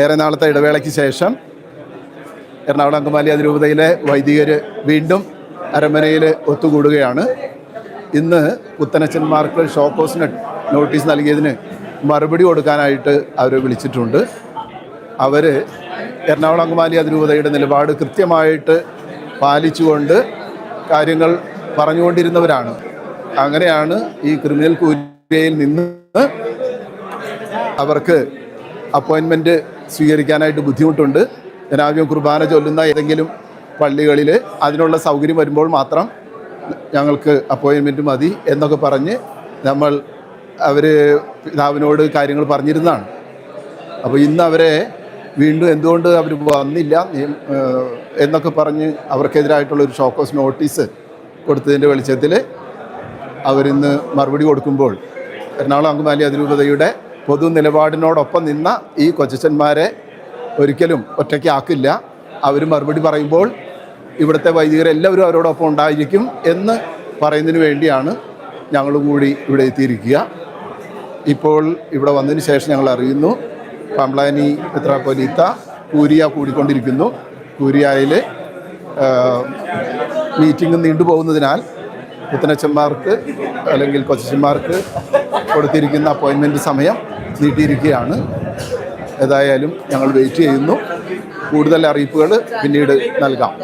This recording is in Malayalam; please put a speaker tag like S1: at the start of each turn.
S1: ഏറെ നാളത്തെ ഇടവേളയ്ക്ക് ശേഷം എറണാകുളം അങ്കമാലി അതിരൂപതയിലെ വൈദികർ വീണ്ടും അരമനയിൽ ഒത്തുകൂടുകയാണ്. ഇന്ന് പുത്തനച്ചന്മാർക്ക് ഷോക്കോസിന് നോട്ടീസ് നൽകിയതിന് മറുപടി കൊടുക്കാനായിട്ട് അവർ വിളിച്ചിട്ടുണ്ട്. അവർ എറണാകുളം അങ്കമാലി അതിരൂപതയുടെ നിലപാട് കൃത്യമായിട്ട് പാലിച്ചുകൊണ്ട് കാര്യങ്ങൾ പറഞ്ഞുകൊണ്ടിരുന്നവരാണ്. അങ്ങനെയാണ് ഈ ക്രിമിനൽ കൂരിയയിൽ നിന്ന് അവർക്ക് അപ്പോയിൻമെന്റ് സ്വീകരിക്കാനായിട്ട് ബുദ്ധിമുട്ടുണ്ട്. ജനാബ്യം കുർബാന ചൊല്ലുന്ന ഏതെങ്കിലും പള്ളികളിൽ അതിനുള്ള സൗകര്യം വരുമ്പോൾ മാത്രം ഞങ്ങൾക്ക് അപ്പോയിൻമെന്റ് മതി എന്നൊക്കെ പറഞ്ഞ് നമ്മൾ അവർ പിതാവിനോട് കാര്യങ്ങൾ പറഞ്ഞിരുന്നതാണ്. അപ്പോൾ ഇന്ന് അവരെ വീണ്ടും എന്തുകൊണ്ട് അവർ വന്നില്ല എന്നൊക്കെ പറഞ്ഞ് അവർക്കെതിരായിട്ടുള്ള ഒരു ഷോക്കോസ് നോട്ടീസ് കൊടുത്തതിന്റെ വെളിച്ചത്തിൽ അവരിന്ന് മറുപടി കൊടുക്കുമ്പോൾ എറണാകുളം അങ്കമാലി അതിരൂപതയുടെ പൊതു നിലപാടിനോടൊപ്പം നിന്ന ഈ കൊച്ചന്മാരെ ഒരിക്കലും ഒറ്റയ്ക്കാക്കില്ല അവർ മറുപടി പറയുമ്പോൾ ഇവിടുത്തെ വൈദികരെല്ലാവരും അവരോടൊപ്പം ഉണ്ടായിരിക്കും എന്ന് പറയുന്നതിന് വേണ്ടിയാണ് ഞങ്ങൾ കൂടി ഇവിടെ എത്തിയിരിക്കുക. ഇപ്പോൾ ഇവിടെ വന്നതിന് ശേഷം ഞങ്ങൾ അറിയുന്നു പമ്പ്ലാനി മെത്രാപ്പൊലീത്ത കൂരിയ കൂടിക്കൊണ്ടിരിക്കുന്നു. കൂരിയായിൽ മീറ്റിംഗ് നീണ്ടുപോകുന്നതിനാൽ പുത്തനച്ചന്മാർക്ക് അല്ലെങ്കിൽ കൊച്ചന്മാർക്ക് കൊടുത്തിരിക്കുന്ന അപ്പോയിൻമെന്റ് സമയം നീട്ടിയിരിക്കുകയാണ്. ഏതായാലും ഞങ്ങൾ വെയിറ്റ് ചെയ്യുന്നു. കൂടുതൽ അറിയിപ്പുകൾ പിന്നീട് നൽകാം.